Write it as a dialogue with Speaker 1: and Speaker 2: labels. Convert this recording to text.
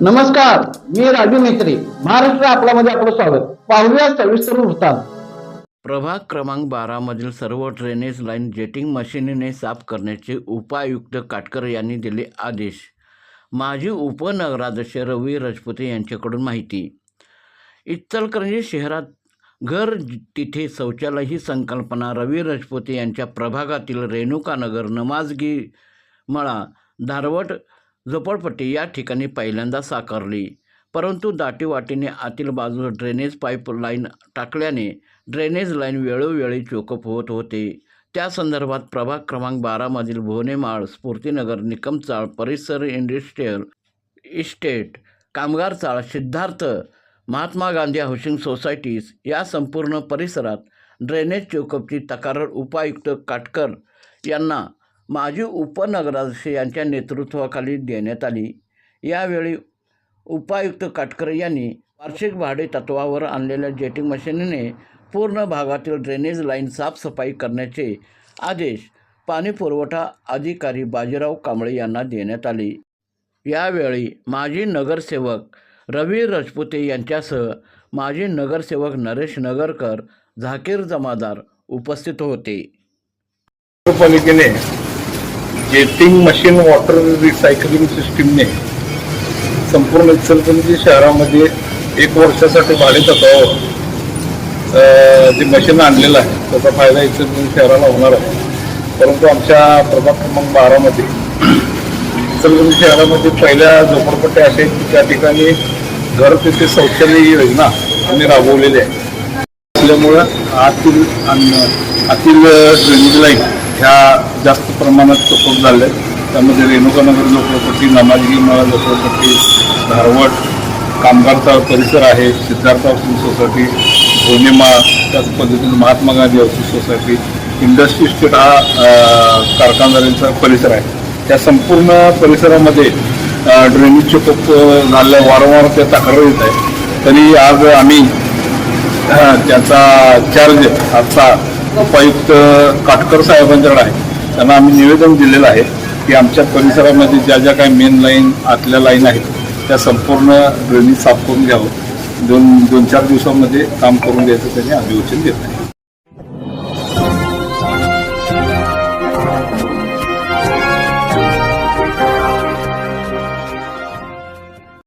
Speaker 1: नमस्कार मी राजू मेत्री महाराष्ट्र आपल्यामध्ये आपलं स्वागत. पाहूया सविस्तर वृत्तांत.
Speaker 2: प्रभाग क्रमांक बारामधील सर्व ड्रेनेज लाईन जेटिंग मशिनीने साफ करण्याचे उपायुक्त काटकर यांनी दिले आदेश. माजी उपनगराध्यक्ष रवी राजपुते यांच्याकडून माहिती. इचलकरंजी शहरात घर तिथे शौचालय ही संकल्पना रवी राजपुते यांच्या प्रभागातील रेणुकानगर नमाजगी मळा धारवट झोपडपट्टी या ठिकाणी पहिल्यांदा साकारली. परंतु दाटीवाटीने आतील बाजूस ड्रेनेज पाईपलाईन टाकल्याने ड्रेनेज लाईन वेळोवेळी चोकअप होत होते. त्या संदर्भात प्रभाग क्रमांक बारामधील भुवनेमाळ स्फूर्तीनगर निकमचाळ परिसर इंडस्ट्रीयल इस्टेट कामगार चाळ सिद्धार्थ महात्मा गांधी हाऊसिंग सोसायटीज या संपूर्ण परिसरात ड्रेनेज चोकअपची तक्रार उपायुक्त काटकर यांना माजी उपनगराध्यक्ष यांच्या नेतृत्वाखाली देण्यात आली. यावेळी उपायुक्त काटकर यांनी वार्षिक भाडे तत्वावर आणलेल्या जेटिंग मशिनीने पूर्ण भागातील ड्रेनेज लाईन साफसफाई करण्याचे आदेश पाणीपुरवठा अधिकारी बाजीराव कांबळे यांना देण्यात आले. यावेळी माजी नगरसेवक रवी राजपुते यांच्यासह माजी नगरसेवक नरेश नगरकर झाकीर जमादार उपस्थित होते.
Speaker 3: नगरपालिकेने जेटिंग मशीन वॉटर रिसायकलिंग सिस्टीमने संपूर्ण इचलकरंजी शहरामध्ये एक वर्षासाठी भाडे तत्वावर जे मशीन आणलेलं आहे त्याचा फायदा इचलकरंजी शहराला होणार आहे. परंतु आमच्या प्रभाग क्रमांक बारामध्ये इचलकरंजी शहरामध्ये पहिल्या झोपडपट्ट्या अशा आहेत की त्या ठिकाणी घर तिथे शौचालय योजना आम्ही राबवलेली आहे. असल्यामुळं आतील आतील ड्रेनेज लाईन ह्या जास्त प्रमाणात चोपट झाल्या आहेत. त्यामध्ये रेणुकानगर झोपडपट्टी नमाजगी मळा झोपडपट्टी धारवड कामगारचा परिसर आहे सिद्धार्थ हाऊसिंग सोसायटी भोनेमा त्याच पद्धतीनं Mahatma Gandhi housing society industry state हा कारखानदारांचा परिसर आहे त्या संपूर्ण परिसरामध्ये ड्रेनेज चोकअप झाल्या वारंवार त्या तक्रार येत आहे तरी आज आम्ही त्याचा चार्ज आजचा उपायुक्त काटकर साहेबांच्याकडे आहे. त्यांना आम्ही निवेदन दिलेलं आहे की आमच्या परिसरामध्ये ज्या ज्या काही मेन लाईन आतल्या लाईन आहेत त्या संपूर्ण ड्रेनेज साफ करून घ्यावं. दोन दोन चार दिवसामध्ये काम करून द्यायचं त्यांनी अभिवचन देत आहे.